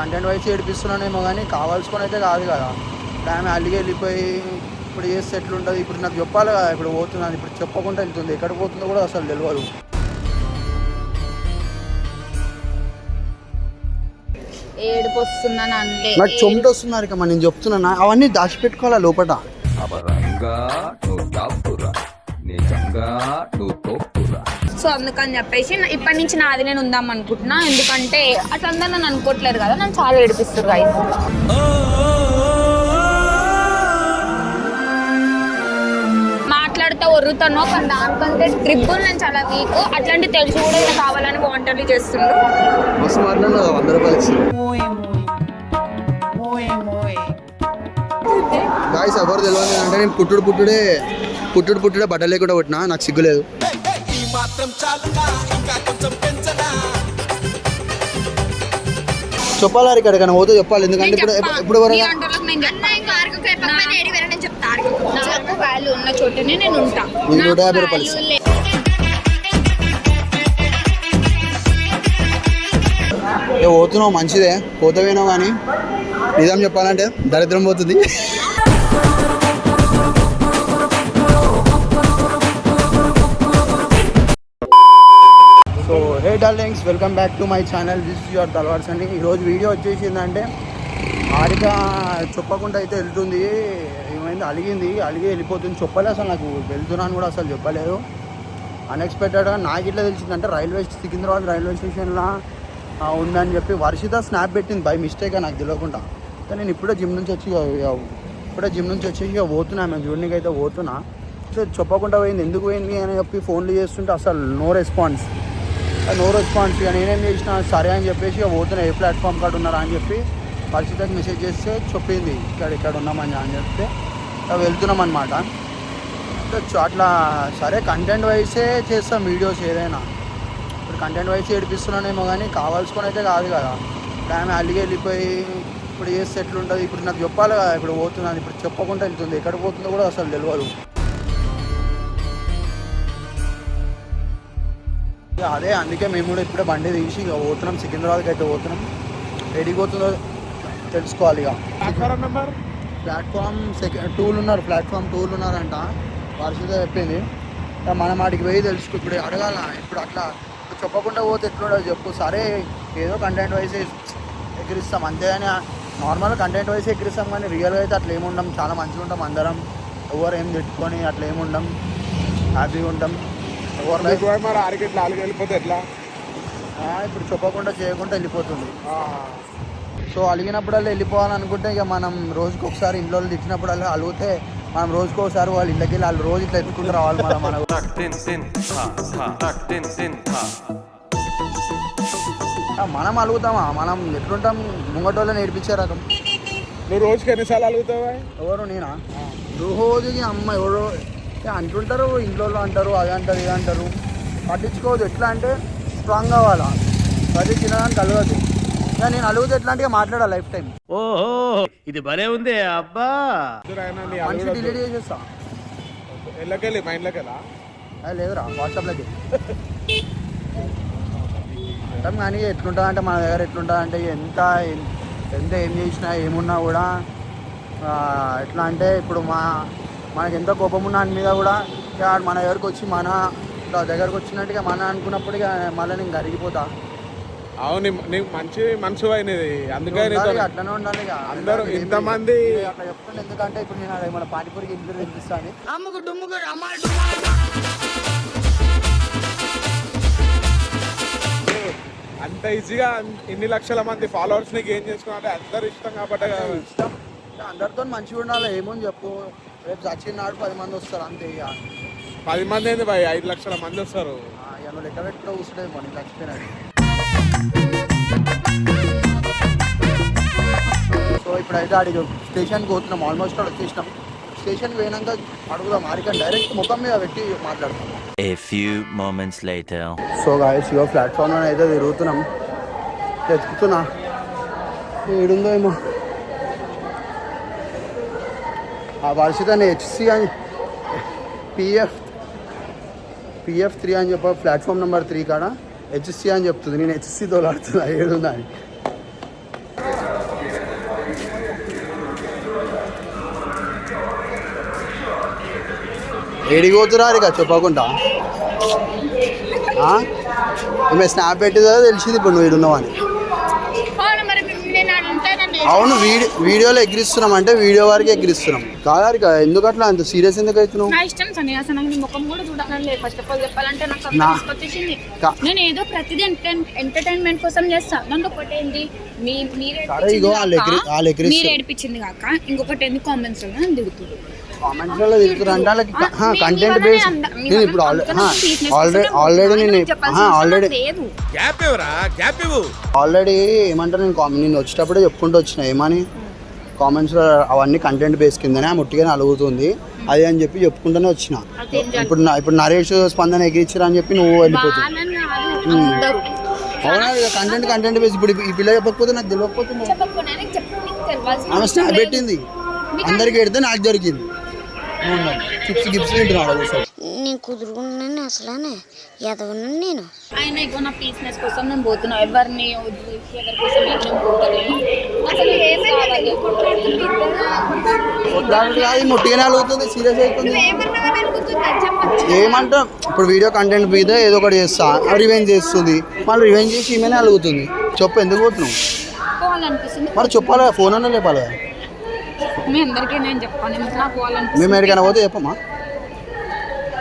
Content vice ఏడిపిస్తున్నానేమో కానీ కావాల్సుకొని అయితే కాదు కదా. ఇప్పుడు ఆమె అలిగి వెళ్ళిపోయి ఇప్పుడు చేస్తే ఎట్లుంటుంది? ఇప్పుడు నాకు చెప్పాలి కదా ఇప్పుడు పోతున్నాను ఇప్పుడు చెప్పకుండా వెళ్తుంది ఎక్కడ పోతుందో కూడా అసలు తెలియదు నాకు చెమట వస్తున్నారు ఇక నేను చెప్తున్నా అవన్నీ దాచిపెట్టుకోవాలా టాపురా నిజంగా సో అందుకని చెప్పేసి ఇప్పటి నుంచి నాది నేను ఉందాం అనుకుంటున్నా. ఎందుకంటే అట్లా అందరూ నన్ను అనుకోవట్లేదు కదా నన్ను చాలా ఏడిపిస్తారు guys. మాట్లాడితే ఒర్రుతాను కానీ దానికంటే ట్రిప్ నేను చాలా వీక్ అట్లాంటి తెలిసి కూడా ఇలా కావాలని వాంటర్లీ చేస్తుండ్రు. గాయస్ ఎవరు తెలియదు అంటే నేను పుట్టుడు పుట్టుడే పుట్టుడు పుట్టుడే బట్టలు లేకుండా పుట్టినా నాకు సిగ్గులేదు చెప్పాలి ఇక్కడ కానీ పోతే చెప్పాలి. ఎందుకంటే ఇప్పుడు ఇప్పుడు వరకు నాకు వాల్యూ ఉన్న చోటనే నేను ఉంటా. నూట యాభై రూపాయలు పోతున్నావు మంచిదే. పోతావేనో కానీ నిజం చెప్పాలంటే దరిద్రం పోతుంది. So darlings welcome back to my channel. This your తలవార్స్ అండి ఈరోజు వీడియో వచ్చేసిందంటే హారిక చెప్పకుండా అయితే వెళ్తుంది. ఏమైంది? అలిగింది. అలిగి వెళ్ళిపోతుంది. చెప్పలేదు అసలు నాకు వెళ్తున్నాను కూడా అసలు చెప్పలేదు. అన్ఎక్స్పెక్టెడ్గా నాకు ఇట్లా తెలిసిందంటే రైల్వే సికింద్రాబాద్ రైల్వే స్టేషన్లో ఉందని చెప్పి వర్షిత స్నాప్ పెట్టింది. బై మిస్టేక్ నాకు తెలియకుండా. కానీ నేను ఇప్పుడే జిమ్ నుంచి వచ్చి ఇక- ఇప్పుడే జిమ్ నుంచి వచ్చేసి ఇక పోతున్నా. మేము చూడడానికి అయితే పోతున్నా. సో చెప్పకుండా పోయింది. ఎందుకు పోయింది అని చెప్పి ఫోన్లు చేస్తుంటే అసలు నో రెస్పాన్స్. నో రెస్పాన్స్ ఇక నేనేం చేసిన సరే అని చెప్పేసి ఇక పోతున్నా ఏ ప్లాట్ఫామ్ కాడ ఉన్నారా అని చెప్పి పరిస్థితికి మెసేజ్ చేస్తే చెప్పింది. ఇక్కడ ఇక్కడ ఉన్నామని అని చెప్తే వెళ్తున్నాం అనమాట అట్లా సరే కంటెంట్ వైసే చేస్తాం వీడియోస్ ఏదైనా. ఇప్పుడు కంటెంట్ వైస్ ఏడిపిస్తున్నానేమో కానీ కావాల్సుకొని అయితే కాదు కదా. ఆమె అల్లిగి వెళ్ళిపోయి ఇప్పుడు చేస్తే ఎట్లుంటుంది ఇప్పుడు నాకు చెప్పాలి కదా ఇప్పుడు పోతున్నాను. ఇప్పుడు చెప్పకుండా వెళ్తుంది. ఎక్కడ పోతుందో కూడా అసలు తెలియదు అదే అందుకే మేము కూడా ఇప్పుడే బండి తీసి ఇక పోతున్నాం సికింద్రాబాద్కి అయితే పోతున్నాం. ఎడికి పోతుందో తెలుసుకోవాలి ఇక. ప్లాట్ఫామ్ సెకండ్ టూలు ఉన్నారు ప్లాట్ఫామ్ టూలు ఉన్నారంట. వర్షిత చెప్పింది. మనం వాటికి పోయి తెలుసుకో ఇప్పుడు అడగాల ఇప్పుడు అట్లా చెప్పకుండా పోతే ఎట్లుండదు చెప్పు. సరే ఏదో కంటెంట్ వైస్ ఎక్కిరిస్తాం. అంతేగాని నార్మల్ కంటెంట్ వైస్ ఎక్కిరిస్తాం కానీ రియల్గా అయితే అట్లా ఏముండం. చాలా మంచిగా ఉంటాం అందరం. ఎవరు ఏం తిట్టుకొని అట్లా ఏముండం. హ్యాపీగా ఉంటాం. మరి వెళ్ళిపోతే ఎట్లా? ఇప్పుడు చెప్పకుండా చేయకుండా వెళ్ళిపోతుంది. సో అలిగినప్పుడల్లా వెళ్ళిపోవాలనుకుంటే ఇక మనం రోజుకి ఒకసారి ఇంట్లో వాళ్ళు తిట్టినప్పుడల్లా అలిగితే మనం రోజుకి ఒకసారి వాళ్ళ ఇళ్ళకి వెళ్ళి వాళ్ళు రోజు ఇట్లా ఎత్తుకుంటూ రావాలి మనం మన అలుగుతామా? మనం ఎట్లుంటాం? ముంగటోళ్ళని నేర్పించే రకం. నువ్వు రోజుకి ఎన్నిసార్లు అడుగుతావా ఎవరు నేనా? రోజుకి అమ్మ ఎవరో అంటుంటారు ఇంట్లో అంటారు అది అంటారు ఇది అంటారు. పట్టించుకోవద్దు. ఎట్లా అంటే స్ట్రాంగ్ కావాలా ప్రతి తినడానికి కలగదు. ఇక నేను అలుగుతే ఎట్లా అంటే ఇక మాట్లాడాలి లైఫ్ టైం. ఓహో ఇది భలే ఉంది అబ్బా. మనిషి అడుగుడు డిలీట్ చేసేస్తా. ఎల్లకెళ్ళి మైండ్లోకి వెళ్ళా అది లేదురా వాట్సాప్లోకి. అంటాం కానీ ఎట్లుంటుంది అంటే మన దగ్గర ఎట్లుంటుంది అంటే ఎంత ఎంత ఏం చేసినా ఏమున్నా కూడా ఎట్లా అంటే ఇప్పుడు మా మనకి ఎంత కోపం ఉన్నా అని మీద కూడా మన దగ్గరకు వచ్చి మన ఇట్లా దగ్గరకు వచ్చినట్టుగా మన అనుకున్నప్పుడు ఇక మళ్ళీ నేను కరిగిపోతా అవును నీ- నీకు మంచి మనసు అయినది అందుకే అట్లనే ఉండాలి ఇక. అందరూ ఇంతమంది. అట్లా చెప్తుండే ఎందుకంటే ఇప్పుడు నేను అదే మన పానీపూరికి ఇంట్లో తినిపిస్తాను అంత ఈజీగా ఇన్ని లక్షల మంది ఫాలోవర్స్ నీకు ఏం చేసుకున్నా అందరు ఇష్టం కాబట్టి ఇష్టం. అందరితో మంచిగా ఉండాలి ఏమని చెప్పు. రేపు చచ్చిన నాడు పది మంది వస్తారు అంతే ఇక. పది మంది ఏంది భయ్ ఐదు లక్షల మంది వస్తారు. నువ్వు లెక్క పెట్టుకో కూర్చుంటుంది మనం చచ్చిపోయినాడు. సో ఇప్పుడైతే అడిగి స్టేషన్కి పోతున్నాం ఆల్మోస్ట్ అక్కడ వచ్చేసినాం. స్టేషన్కి పోయినాక అడుగుదాం ఆడికని డైరెక్ట్ ముఖం మీద పెట్టి మాట్లాడతాం. A few moments later. So guys ఇగో ప్లాట్ఫామ్లో అయితే తిరుగుతున్నాం. వెతుకుతున్నా ఏడుందో ఏమో. ఆ దాన్ని హెచ్సి అని పిఎఫ్ పిఎఫ్ త్రీ అని చెప్ప ప్లాట్ఫామ్ నెంబర్ త్రీ కాడ హెచ్సి అని చెప్తుంది నేను హెచ్సి తోలాడుతున్నా ఏడున్నా అని ఏడిపోతున్నారు ఇక చెప్పకుండా మేము స్నాప్ పెట్టేదో తెలిసింది ఇప్పుడు నువ్వు ఇడున్నావు అని అవును వీడియో వీడియోలో ఎగిరిస్తున్నాం అంటే వీడియో వరకు ఎగిరిస్తున్నాం. కాదు ఇక ఎందుకు అట్లా అంత సీరియస్ ఎందుకు అవుతున్నావు? నా ఇష్టం అసలు నాకు నీ ముఖం కూడా చూడాలని ఫస్ట్ ఆఫ్ ఆల్ చెప్పాలంటే నాకు అంత నా- తీసుకొచ్చేసింది కా- నేను ఏదో ప్రతిదీ ఎంటర్టైన్మెంట్ కోసం చేస్తా. దాంట్లో ఒకటి ఏంటి? మీ మీరు సరే, ఇగో వాళ్ళు ఎగిరి- వాళ్ళు ఎగిరిస్తారు. మీరు ఏడిపించింది కాక ఇంకొకటి ఏంది? కామెంట్స్లో దిగుతుంది మీ కంటెంట్ బేస్ నేను ఇప్పుడు ఆల్రెడీ ఆల్రెడీ. నేను ఆల్రెడీ ఆల్రెడీ ఏమంటారు నేను కామెంట్ నేను వచ్చేటప్పుడే చెప్పుకుంటూ వచ్చిన. ఏమని? కామెంట్స్లో అవన్నీ కంటెంట్ బేస్ కిందనే ముట్టిగానే అలుగుతుంది అది అని చెప్పి చెప్పుకుంటూనే వచ్చిన. జరగదు. ఇప్పుడు ఇప్పుడు నరేష్ స్పందన ఎగిరిచ్చిరా అని చెప్పి నువ్వు వెళ్ళిపోతుంది అవునా? కంటెంట్ కంటెంట్ బేస్ ఇప్పుడు ఈ పిల్ల చెప్పకపోతే నాకు తెలియకపోతే నువ్వు- చెప్పకపోయినా నీకు చెప్పు నీకు తెలవాల్సిన ఆమె స్నాప్. పెట్టింది అందరికి పెడితే నాకు దొరికింది. చిప్స్ గిప్స్ తింటున్నాడు నేను కుదురుకున్నాను అసలానే. ఎదవను నేను. ఆయన ఇగో నా పీస్నెస్ కోసం నేను పోతున్నా. ఎవరిని ఎవరి కోసం నేను పోతలేను అసలు ఏమైంది కొట్లాడుతుంది కొట్లాడుతూ కాదు ముట్టిగానే అలుగుతుంది సీరియస్ అవుతుంది ఏమంటాం? ఇప్పుడు వీడియో కంటెంట్ మీద ఏదో ఒకటి చేస్తా రివెంజ్ చేస్తుంది. మళ్ళీ రివెంజ్ చేసి ఈమెనే అలుగుతుంది. చెప్పు ఎందుకు పోతున్నావు? మరి చెప్పాలి? ఫోన్ అన్నా లేపాలి? కదా. మీ అందరికీ నేను చెప్పాను ఎందుకు నాకు మేము ఎక్కడికైనా పోతే చెప్పమ్మా.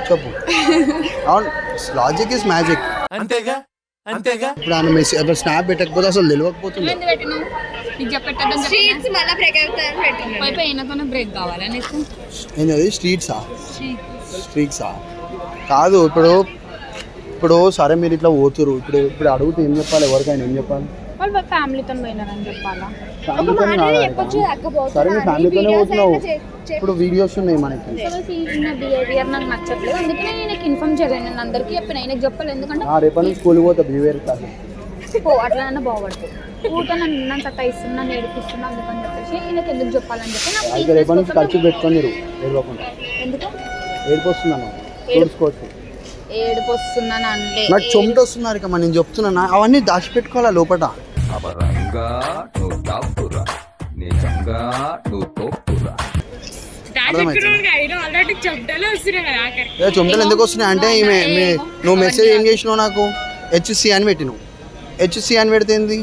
చెప్పు. అవును లాజిక్ ఇస్ మ్యాజిక్ అంతేగా? అంతేగా? ఇప్పుడు ఆయన మెసేజ్ ఇప్పుడు స్నాప్ పెట్టకపోతే అసలు తెలియకపోతుంది ఎందుకు పెట్టినావు? నీకు చెప్పెట్టదని స్ట్రీట్స్ మళ్ళీ బ్రేక్ అవుతాయని పెట్టినావు పోయి ఈయనతోనే బ్రేక్ కావాలా నీకు? ఏంది స్ట్రీట్సా స్ట్రీట్సా కాదు ఇప్పుడు ఇప్పుడు సరే మీరు ఇట్లా పోతురు ఇప్పుడు ఇప్పుడు అడుగుతూ ఏం చెప్పాలి? ఎవరికైనా ఏం చెప్పాలి? వాళ్ళు ఫ్యామిలీతో పోయినారని చెప్పాలా? ఫ్యామిలీతో సరే మీ ఫ్యామిలీతోనే పోతున్నావు. ఇప్పుడు వీడియోస్ ఉన్నాయి మనకి. నా బిహేవియర్ నాకు నచ్చట్లేదు. అందుకనే నేను నీకు చేయలేదు. నేను అందరికీ చెప్పిన ఆయనకి చెప్పలేదు. ఎందుకంటే ఆ రేపటి నుంచి స్కూల్కి పోతా బిహేవియర్ కాదు. పో అట్లనన్నా బాగుపడుతుంది ఊట నన్ను అందుకని చెప్పేసి ఈయనకి ఎందుకు చెప్పాలని చెప్పి నాకు రేపటి నుంచి ఖర్చు పెట్టుకొని మీరు ఏడవకుండా. ఎందుకు? ఏడిపోస్తున్నాను. చూసుకోవచ్చు. ఏడుపు వస్తున్నాను అంటే నాకు చెమట వస్తున్నారు ఇక మరి నేను చెప్తున్నా అవన్నీ దాచిపెట్టుకోవాలా లోపల నువ్వు టాపురా నిజంగా నువ్వు తోపురా చెమటలే చెమటలు ఎందుకు వస్తున్నాయి? అంటే నువ్వు మెసేజ్ ఏం చేసినావు నాకు? హెచ్సి అని పెట్టినావు. హెచ్సి అని పెడితే ఏంది?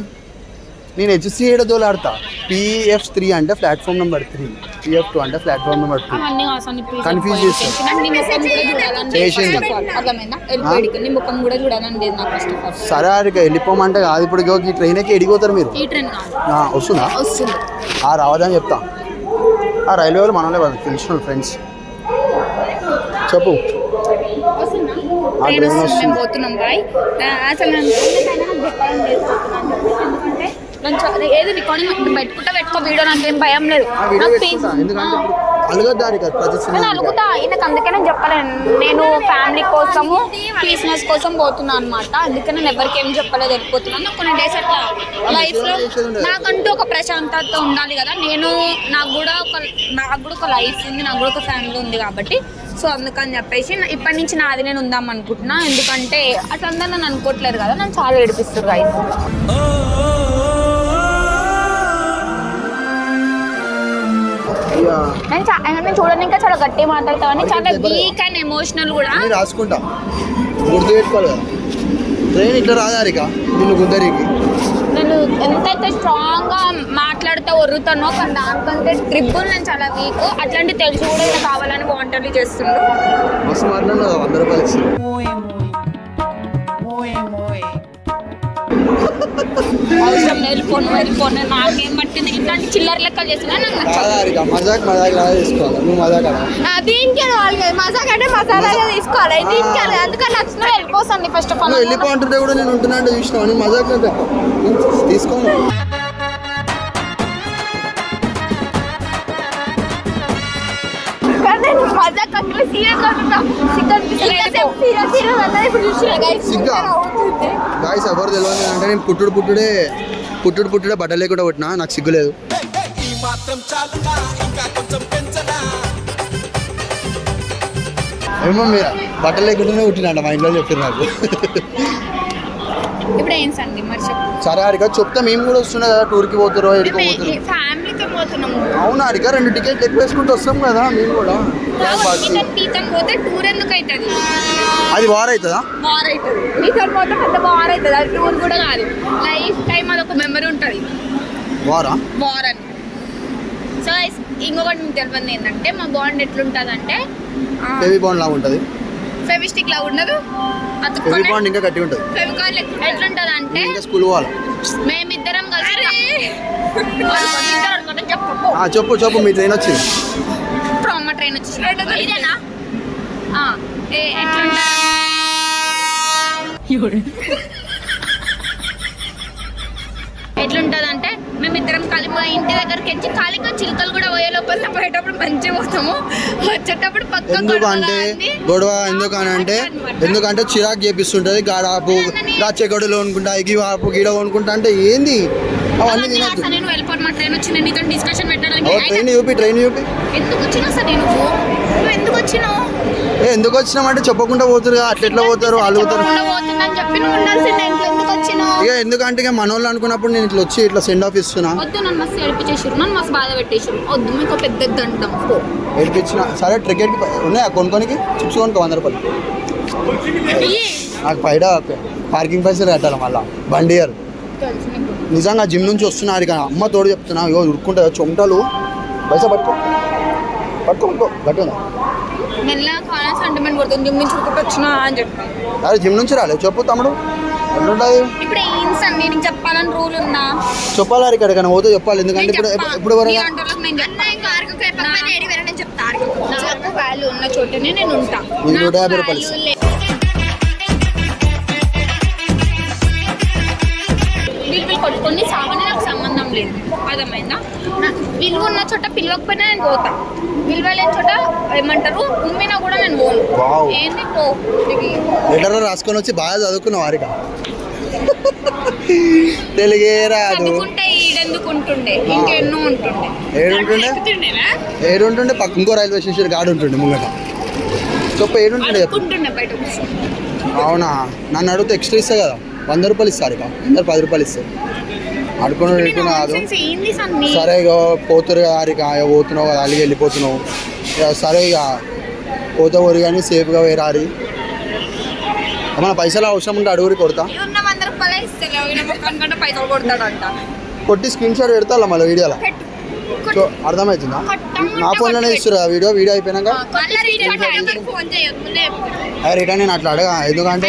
నేను హెచ్సి ఏడ దోలాడతా పిఎఫ్ త్రీ అంటే platform number three PF two అంటే ప్లాట్ఫామ్ నెంబర్ టూ లేదు చేసింది. సరే అడిగ వెళ్ళిపోమంటే కాదు. ఇప్పుడు ఈ ట్రైన్ ఎక్కి ఎడిగిపోతారు మీరు. వస్తుందా? వస్తుంది. ఆ రావద్దని చెప్తా. ఆ రైల్వే వాళ్ళు మనలే వాళ్ళు తెలిసిన ఫ్రెండ్స్ చెప్పు. అసలు నేను పోతున్నాను ఏది రికార్డింగ్ పెట్టుకుంటా పెట్టుకో వీడియో నాకేం భయం లేదు. అలగద్దారు కదా అలుగుతా ఈయనకు అందుకే నేను చెప్పలేను. నేను ఫ్యామిలీ కోసము బిజినెస్ కోసం పోతున్నా అనమాట అందుకే నేను ఎవరికి ఏం చెప్పలేదు వెళ్ళిపోతున్నాను కొన్ని డేస్ అట్లా లైఫ్లో నాకంటూ ఒక ప్రశాంతత ఉండాలి కదా. నేను నాకు కూడా ఒక నాకు కూడా ఒక లైఫ్ ఉంది నాకు కూడా ఒక ఫ్యామిలీ ఉంది కాబట్టి. సో అందుకని చెప్పేసి ఇప్పటి నుంచి నాది నేను ఉందాం అనుకుంటున్నా. ఎందుకంటే అట్లా అందరూ నన్ను అనుకోవట్లేరు కదా. నన్ను చాలా ఏడిపిస్తారు రైతు నేను నేను చూడడానికి ఇంకా చాలా గట్టి మాట్లాడతావని చాలా వీక్ అండ్ ఎమోషనల్ కూడా. రాసుకుంటా. గుర్తు పెట్టుకోవాలి కదా ట్రైన్ ఇట్లా రాదారిక నిన్ను గుద్దరికి. నేను ఎంతైతే స్ట్రాంగ్గా మాట్లాడుతూ ఒర్రుతానో కానీ దానికంటే ట్రిపుల్ నేను చాలా వీక్ అట్లాంటి తెలిసి కూడా ఇలా కావాలని వాంటర్లీ చేస్తుండ్రు మస్తు మాట్లాడినా వంద రూపాయలు అవసరం లేదు వెళ్ళిపోను వెళ్ళిపోను నాకేం పట్టింది? ఇట్లాంటి చిల్లర లెక్కలు చేసినా నాకు నచ్చదు. తీసుకోవాలి. మజాక్ దీనికి అంటే తీసుకోవాలి. అందుకని నచ్చిన వెళ్ళిపోతుంది ఫస్ట్ ఆఫ్ ఆల్ కూడా నేను ఉంటున్నా అంటే చూసినావు? నేను మజాక్ అంటే తీసుకోను అంటే సీరియస్ అవుతుందా సిగ్గనిపిస్తలేదు సీరియస్ సీరియస్ అంటే ఇప్పుడు చూసినా గైస్ సిగ్గా. గాయస్ ఎవరు తెలియదు అంటే నేను పుట్టుడు పుట్టుడే పుట్టుడు పుట్టుడే బట్టలు లేకుండా పుట్టినా నాకు సిగ్గులేదు ఏమో మీరు బట్టలు లేకుండానే పుట్టినంట మా ఇంట్లో చెప్పారు నాకు. ఇప్పుడు ఏం సండి మరి చెప్పు. సరే హారిక చెప్తే మేము కూడా వస్తున్నాయి కదా టూర్కి పోతారో ఎడికి పోతారు ఫ్యామిలీతో పోతున్నాము. అవును హారిక రెండు టికెట్లు ఎక్కువ వేసుకుంటూ వస్తాం కదా మేము కూడా. టైం పాస్ మీతో మీతో పోతే టూర్ ఎందుకు అవుతుంది అది వార్ అవుతుందా వార్ అవుతుంది మీతో పోతే పెద్ద వార్ అవుతుంది అది టూర్ కూడా కాదు. లైఫ్ టైం అదొక మెమరీ ఉంటుంది. వారా? వార్ అని. సో ఇంకొకటి మీకు తెలియదు ఏంటంటే మా బాండ్ ఎట్లుంటుంది అంటే బేబీ బాండ్ లాగా ఉంటుంది. ఫెవిస్టిక్ లా ఉండదు. అతుక్కొని బాండ్ ఇంకా గట్టి ఉంటుంది. ఫెవికాల్ ఎట్లుంటుంది అంటే ఇంకా స్కూల్ పోవాలి. మేమిద్దరం కలిసి చెప్పు ఆ, చెప్పు చెప్పు మీ ట్రైన్ వచ్చింది. ఇప్పుడు అమ్మ ట్రైన్ వచ్చేసి ఇదేనా? ఆ, ఏ- ఎట్లుంటది ఎట్లుంటది అంటే మేమిద్దరం కలిసి మా ఇంటి దగ్గరికి వచ్చి ఖాళీగా చిలుకలు కూడా పోయే లోపల పోయేటప్పుడు మంచిగా పోతాము. వచ్చేటప్పుడు పక్క ఎందుకంటే గొడవ ఎందుకని అంటే ఎందుకంటే చిరాకు చేపిస్తుంటది. గాడాపు గచ్చగొడలు అనుకుంటా గివ ఆపు గిడ అనుకుంటా అంటే ఏంది? అవన్నీ తినద్దు. నేను వెళ్ళిపోను ట్రైన్ వచ్చి నేను నీతో డిస్కషన్ పెట్టడానికి ట్రైన్ చూపి ట్రైన్ చూపి. ఎందుకు వచ్చినావు సార్ నేను? ఎందుకు వచ్చినావు? ఎందుకు వచ్చినామంటే చెప్పకుండా పోతారు కదా, అట్లా ఎట్లా పోతారు అలుగుతారు ఇక ఎందుకంటే ఇక మనోళ్ళు అనుకున్నప్పుడు నేను ఇట్లా వచ్చి ఇట్లా సెండ్ ఆఫ్ ఇస్తున్నా. వద్దు నన్ను మస్తు ఏడిపించేసారు నన్ను మస్తు బాధ పెట్టేసారు వద్దు మీకు పెద్ద దండం ఏడిపించిన సరే టికెట్కి పై- ఉన్నాయా కొనుక్కోనికి? చిప్స్ కొనుక్కో వంద రూపాయలు. నాకు పైన పార్కింగ్ పైసలు కట్టాలి మళ్ళా బండి నీకు నిజంగా జిమ్ నుంచి వస్తున్నారు ఇక అమ్మ తోడు చెప్తున్నా ఇగో ఉరుక్కుంటా చెమటలు పైసా పట్టుకో. పట్టుకో గట్టు సెంటిమెంట్ పడుతుంది జిమ్ నుంచి వచ్చినా అని చెప్పాను అరే జిమ్ నుంచి రాలేదు చెప్పు తమ్ముడు. ఎట్లుంటుంది? ఇప్పుడు ఏం నీకు చెప్పాలని రూల్ ఉందా? చెప్పాలి ఇక్కడ కానీ పోతే చెప్పాలి. ఎందుకంటే ఇప్పుడు నేను చెప్పా. ఇప్పుడు వరకు నేను నాకు వాల్యూ ఉన్న చోటనే నేను ఉంటా. నీకు నూట యాభై రూపాయలు అర్థమైందా? విలువ ఉన్న చోట పిలవకపోయినా నేను పోతా. విలువ లేని చోట ఏమంటారు? ఉమ్మినా కూడా నేను పోను. ఏంది పో? లెటర్ రాసుకొని వచ్చి బాగా చదువుకున్నావు వారిక. తెలుగే రాదు. చదువుకుంటే ఈడెందుకు ఉంటుండే ఇంకెన్నో ఉంటుండే. ఏడుంటుండే? పక్క ఇంకో రైల్వే స్టేషన్ గాడు ఉంటుండే ముంగట. ఏడుంటుండే బయట కూర్చొని. అవునా? నన్ను అడిగితే ఎక్స్ట్రా ఇస్తా కదా. వంద రూపాయలు ఇస్తారు ఇక అందరు పది రూపాయలు ఇస్తారు అడుకుని కాదు. సరే ఇక పోతురు కదా ఇక పోతున్నావు కదా అలిగి వెళ్ళిపోతున్నావు. ఇక సరే ఇక పోతే ఊరి కానీ సేఫ్గా వేరారి ఏమన్నా పైసలు అవసరం ఉంటే అడుగురి కొడతా. కొట్టి స్క్రీన్ షాట్ పెడతా మళ్ళీ వీడియోలో. సో అర్థమవుతుందా నా ఫోన్లోనే ఇస్తారు ఆ వీడియో వీడియో అయిపోయినాక? ఆ రిటర్న్ నేను అట్లా అడగా ఎందుకంటే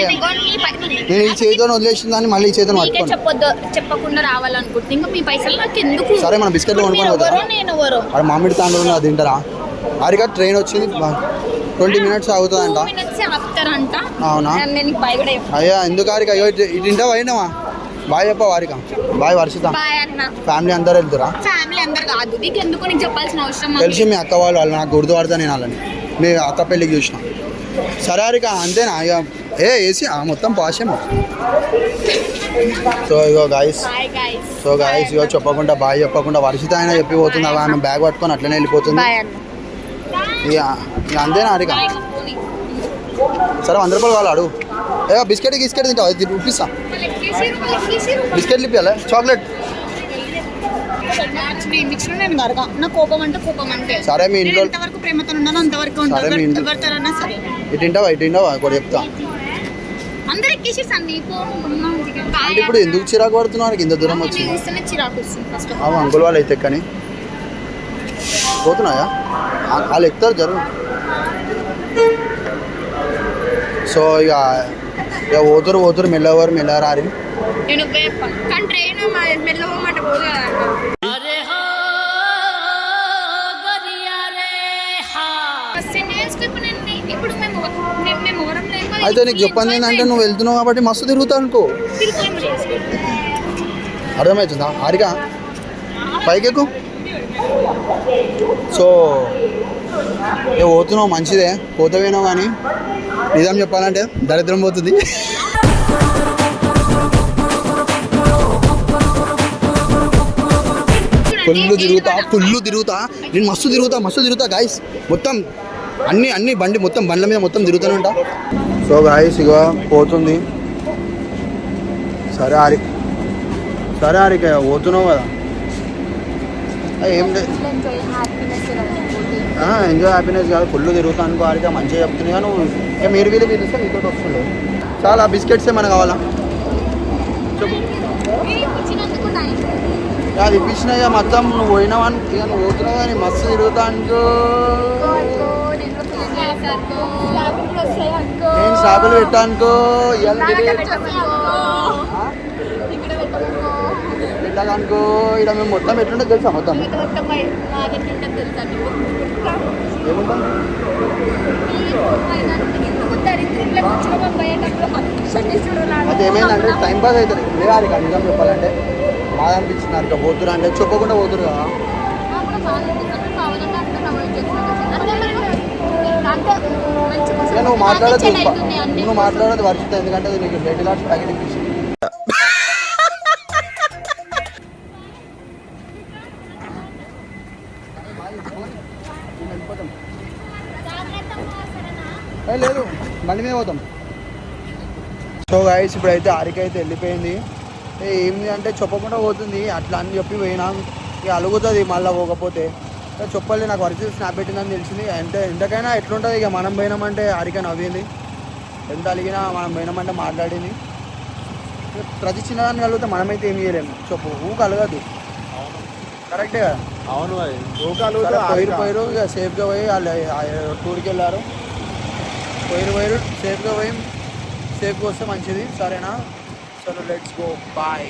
నేను ఈ చేతితో వదిలేసిన దాన్ని మళ్ళీ ఈ చేతితో పట్టుకోను. చెప్పొద్దు చెప్పకుండా రావాలనుకుంటే ఇంకా మీ పైసలు నాకు ఎందుకు? సరే మనం బిస్కెట్లు కొనుక్కొని పోతారా? అక్కడ మామిడి తాండ్రులు అది తింటారా? అరిగా ట్రైన్ వచ్చింది ట్వంటీ మినిట్స్ అవుతుందంట అవునా? నేను నీకు బై కూడా చెప్పను. అయ్యా ఎందుకు అరిక అయ్యో ఇటు ఇటు తింటావా అయినావా బాయ్ చెప్పా వారిక బాయ్ వర్షిత. బాయ్ అన్న. ఫ్యామిలీ అందరు వెళ్తురా? అందరు కాదు. నీకు ఎందుకు నీకు చెప్పాల్సిన అవసరం తెలిసి మీ అక్క వాళ్ళు వాళ్ళు నాకు గుర్తుపడతా నేను వాళ్ళని. మీ అక్క పెళ్ళికి చూసిన. సరే హరిక అంతేనా? ఇక ఏ ఏసీ? ఆ, మొత్తం పాషేమో సో ఇగో గాయస్ సో గాయస్ ఇగో చెప్పకుండా బాయ్ చెప్పకుండా వర్షిత అయినా చెప్పిపోతుంది. అవి ఆమె బ్యాగ్ పట్టుకొని అట్లనే వెళ్ళిపోతుంది. ఇక ఇక అంతేనా పోనీ. సరే వంద రూపాయలు కావాలి అడుగు. ఏ బిస్కెట్ గిస్కెట్ తింటావు? ఇది ఎక్కేసిర్రు. బిస్కెట్లు ఇప్పియాలి. చాక్లెట్. నేను నా కోపం అంటే కోపం సరే మీ ఇంట్లో ఎంతవరకు ప్రేమతో ఉన్నానో అంతవరకు సరే, మీ ఇంట్లో- ఎవరితోనన్నా సరే. ఇటు తింటావా? ఇటు తింటావా? కూడా చెప్తా. అందరు అంటే ఇప్పుడు ఎందుకు చిరాకు పడుతున్నారు ఇంత దూరం వచ్చి చూస్తేనే చిరాకు వస్తుంది ఫస్ట్ అవు అంకుల్ వాళ్ళు అయితే ఎక్కని? పోతున్నాయా? ఆ- వాళ్ళు ఎక్కుతారు జరుగు సో ఇక ఇక పోతురు పోతురు మెల్లవారు మెల్లరారి నేను చెప్పాను. కానీ ట్రైన్ మెల్లవమాట పోదు కదా అయితే నీకు చెప్పండి ఏంటంటే నువ్వు వెళ్తున్నావు కాబట్టి మస్తు తిరుగుతావు అనుకో. అర్థమవుతుందా? హారిగా పైకెక్కు. సో నువ్వు పోతున్నావు? మంచిదే. పోతవేనో కానీ. నిజం చెప్పాలంటే దరిద్రం పోతుంది. ఫుల్ తిరుగుతా ఫుల్ తిరుగుతా. నేను మస్తు తిరుగుతా మస్తు తిరుగుతా గాయస్ మొత్తం అన్ని అన్ని బండి మొత్తం బండ్ల మీద మొత్తం తిరుగుతూనే ఉంటా. సో గాయస్ ఇక పోతుంది. సరే ఆరి సరే ఆరిక పోతున్నావు కదా. ఏం లేదు ఎంజాయ్ హ్యాపీనెస్ కాదు ఫుల్ తిరుగుతాను అనుకో ఆరిక మంచిగా చెప్తుంది. కానీ నువ్వు ఇక మీరు వీళ్ళు పిలిస్తే నీతో వస్తుండే. చాలా బిస్కెట్స్ ఏమైనా కావాలా? చెప్పు. అది ఇప్పించిన ఇక మొత్తం నువ్వు పోయినావని ఇక నువ్వు పోతున్నావు కానీ మస్తు తిరుగుతా అనుకో నేను షాపులు పెట్టానుకో పెట్టాలనుకో ఇక్కడ మేము మొత్తం ఎట్లుంటే తెలుసా మొత్తం? అది ఏమైందంటే టైం పాస్ అవుతుంది. లేదు అది నిజం చెప్పాలంటే. బాగా అనిపించింది అడిగా పోతురు అంటే. చెప్పకుండా పోతురు కదా ఇక నువ్వు మాట్లాడదు నువ్వు మాట్లాడదు వర్షిత ఎందుకంటే నీకు బెడ్ లాంటి ప్యాకెట్ ఇప్పించింది. లేదు బండి మీద పోతాం. సో గైస్ ఇప్పుడైతే ఆరిక అయితే వెళ్ళిపోయింది. ఏంది అంటే చెప్పకుండా పోతుంది. అట్లా అని చెప్పి పోయినా. ఇక అలుగుతుంది మళ్ళీ పోకపోతే. చెప్పలే నాకు వర్క్ స్నాప్ పెట్టిందని తెలిసింది. అంటే ఎంతకైనా ఎట్లుంటుంది? ఇక మనం పోయినామంటే ఆరిక నవ్వింది. ఎంత అలిగినా మనం పోయినామంటే మాట్లాడింది. ప్రతి చిన్నదాన్ని కలిగితే మనమైతే ఏం చేయలేము. చెప్పు ఊ కలగదు కరెక్టే కదా? అవును అది. సరే, పోయిరు పోయిరు ఇక సేఫ్గా పోయి వాళ్ళు టూర్కి వెళ్ళారు. పోయిరు పోయిరు సేఫ్గా పోయి సేఫ్గా వస్తే మంచిది. సరేనా? చలో లెట్స్ గో బాయ్